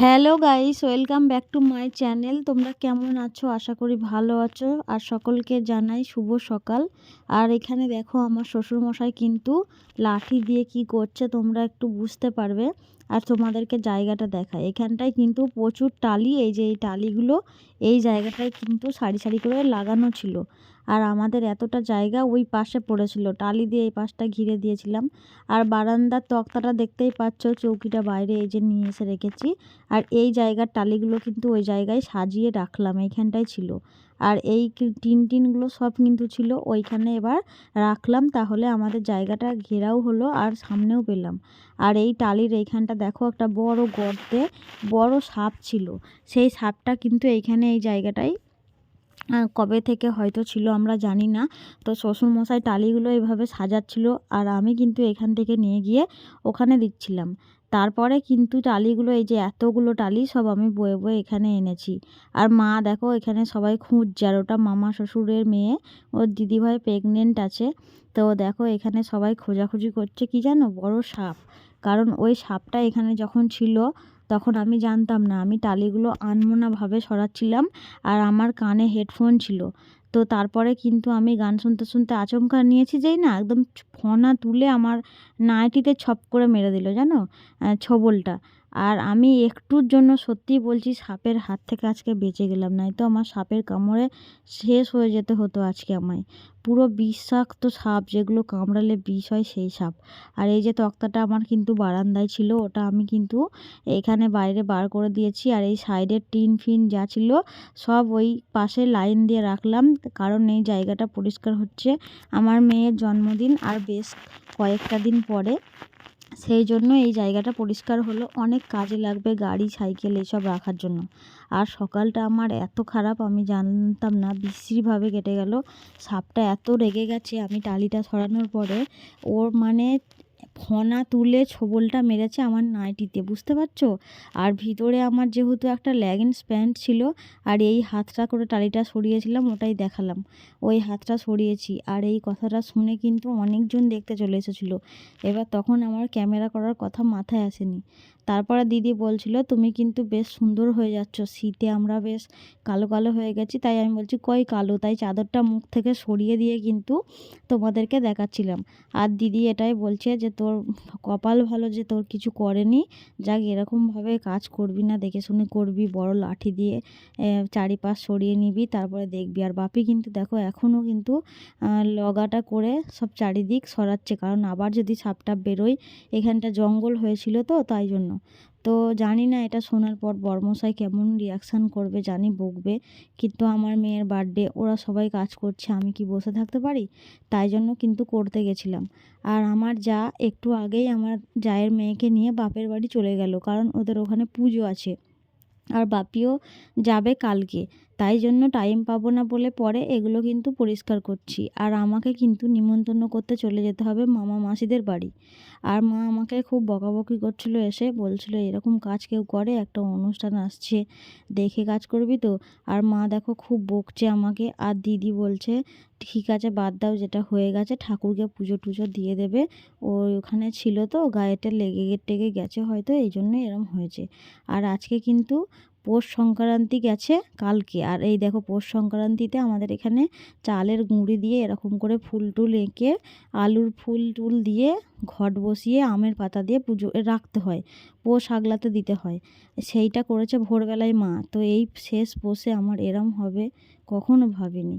Hello guys welcome back to my channel তোমরা কেমন আছো? আশা করি ভালো আছো। আর সকলকে জানাই শুভ সকাল। আর এখানে দেখো আমার শ্বশুরমশাই কিন্তু লাঠি দিয়ে কি করছে তোমরা একটু বুঝতে পারবে। আর তোমাদেরকে জায়গাটা দেখায় এখানটায় কিন্তু প্রচুর টালি। এই যে এই টালিগুলো, এই জায়গাটায় কিন্তু সারি সারি করে লাগানো ছিল। আর আমাদের এতটা জায়গা ওই পাশে পড়েছিল। টালি দিয়ে এই পাশটা ঘিরে দিয়েছিলাম। আর বারান্দার তক্তাটা দেখতেই পাচ্ছ, চৌকিটা বাইরে এই যে নিয়ে এসে রেখেছি। আর এই জায়গার টালিগুলো কিন্তু ওই জায়গায় সাজিয়ে রাখলাম এইখানটায় ছিল। আর এই টিন টিনগুলো সব কিন্তু ছিল, ওইখানে এবার রাখলাম। তাহলে আমাদের জায়গাটা ঘেরাও হলো আর সামনেও পেলাম। আর এই টালির এইখানটা দেখো একটা বড় গর্তে বড় সাপ ছিল। সেই সাপটা কিন্তু এইখানে এই জায়গাটায় কবে থেকে হয়তো ছিল আমরা জানি না। তো শ্বশুরমশাই টালিগুলো এভাবে সাজাচ্ছিল আর আমি কিন্তু এখান থেকে নিয়ে গিয়ে ওখানে দিচ্ছিলাম। তারপরে কিন্তু টালিগুলো, এই যে এতগুলো টালি সব আমি বয়ে বয়ে এখানে এনেছি। আর মা দেখো এখানে সবাই খুঁজছে আর ওটা মামা শ্বশুরের মেয়ে, ওর দিদিভাই প্রেগনেন্ট আছে। তো দেখো এখানে সবাই খোঁজাখুঁজি করছে। কি জানো বড় সাপ। কারণ ওই সাপটা এখানে যখন ছিল তখন আমি জানতাম না। আমি টালিগুলো আনমোনাভাবে সরাচ্ছিলাম আর আমার কানে হেডফোন ছিল। তো তারপরে কিন্তু আমি গান শুনতে শুনতে আচমকা নিয়েছি যেই না, একদম ফোনা তুলে আমার নাইটিতে ছপ করে মেরে দিল, জানো? ছোবলটা। আর আমি একটুর জন্য সত্যিই বলছি, সাপের হাত থেকে আজকে বেঁচে গেলাম নাই নয়তো আমার সাপের কামড়ে শেষ হয়ে যেতে হতো আজকে আমায়। পুরো বিষাক্ত সাপ যেগুলো কামড়ালে বিষ হয় সেই সাপ। আর এই যে তক্তাটা আমার কিন্তু বারান্দায় ছিল, ওটা আমি কিন্তু এখানে বাইরে বার করে দিয়েছি। আর এই সাইডের টিন ফিন যা ছিল, সব ওই পাশে লাইন দিয়ে রাখলাম। কারণ এই জায়গাটা পরিষ্কার হচ্ছে। আমার মেয়ের জন্মদিন আর বেশ কয়েকটা দিন পরে সেই জন্য এই জায়গাটা পরিষ্কার হলো। অনেক কাজে লাগবে, গাড়ি, সাইকেল এসব রাখার জন্য। আর সকালটা আমার এত খারাপ, আমি জানতাম না, বিশ্রীভাবে কেটে গেল। সাপটা এত রেগে গেছে, আমি টালিটা সরানোর পরে ওর মানে ফনা তুলে ছোবলটা মেরেছে আমার নাইটিতে, বুঝতে পারছ? আর ভিতরে আমার যেহেতু একটা লেগিংস প্যান্ট ছিল, আর এই হাতটা করে টালিটা সরিয়েছিলাম, ওটাই দেখালাম। ওই হাতটা সরিয়েছি, আর এই কথাটা শুনে কিন্তু অনেকজন দেখতে চলে এসেছিল। এবার তখন আমার ক্যামেরা করার কথা মাথায় আসেনি। তারপরে দিদি বলছিল, তুমি কিন্তু বেশ সুন্দর হয়ে যাচ্ছ, শীতে আমরা বেশ কালো কালো হয়ে গেছি। তাই আমি বলছি, কই কালো? তাই চাদরটা মুখ থেকে সরিয়ে দিয়ে কিন্তু তোমাদেরকে দেখাচ্ছিলাম। আর দিদি এটাই বলছে যে, তোর কপাল ভালো যে, তোর কিছু করেনি। যাক এরকমভাবে কাজ করবি না, দেখে শুনে করবি, বড় লাঠি দিয়ে চারিপাশ সরিয়ে নিবি, তারপরে দেখবি। আর বাপি কিন্তু দেখো এখনও কিন্তু লগাটা করে সব চারিদিক সরাচ্ছে। কারণ আবার যদি সাপটা বেরোয়, এখানটা জঙ্গল হয়েছিল তো, তাই জন্য। তো জানি না এটা শোনার পর বর্মশাই কেমন রিয়াকশান করবে, জানি বকবে। কিন্তু আমার মেয়ের বার্থডে ওরা সবাই কাজ করছে, আমি কি বসে থাকতে পারি? তাই জন্য কিন্তু করতে গেছিলাম। আর আমার যা, একটু আগেই আমার জায়ের মেয়েকে নিয়ে বাপের বাড়ি চলে গেল, কারণ ওদের ওখানে পুজো আছে। আর বাপিও যাবে কালকে। তাই জন্য টাইম পাবো না বলে পরে এগুলো কিন্তু পরিষ্কার করছি। আর আমাকে কিন্তু নিমন্ত্রণ করতে চলে যেতে হবে মামা মাসিদের বাড়ি। আর মা আমাকে খুব বকাবকি করছিল এসে বলছিলো, এরকম কাজ কেউ করে? একটা অনুষ্ঠান আসছে, দেখে কাজ করবি তো? আর মা দেখো খুব বকছে আমাকে। আর দিদি বলছে, ঠিক আছে, বাদ দাও, যেটা হয়ে গেছে, ঠাকুরকে পুজো টুজো দিয়ে দেবে। ও ওখানে ছিল তো, গায়েটা লেগে টেগে গেছে হয়তো, এই জন্যই এরম হয়েছে। আর আজকে কিন্তু পৌষ সংক্রান্তি গেছে কালকে। আর এই দেখো পৌষ সংক্রান্তিতে আমাদের এখানে চালের গুঁড়ি দিয়ে এরকম করে ফুল টুল এঁকে আলুর ফুল টুল দিয়ে ঘট বসিয়ে আমের পাতা দিয়ে পুজো রাখতে হয়। পোষ আগলাতে দিতে হয়। সেইটা করেছে ভোরবেলায় মা। তো এই শেষ পোষে আমার এরম হবে, কখনো ভাবিনি।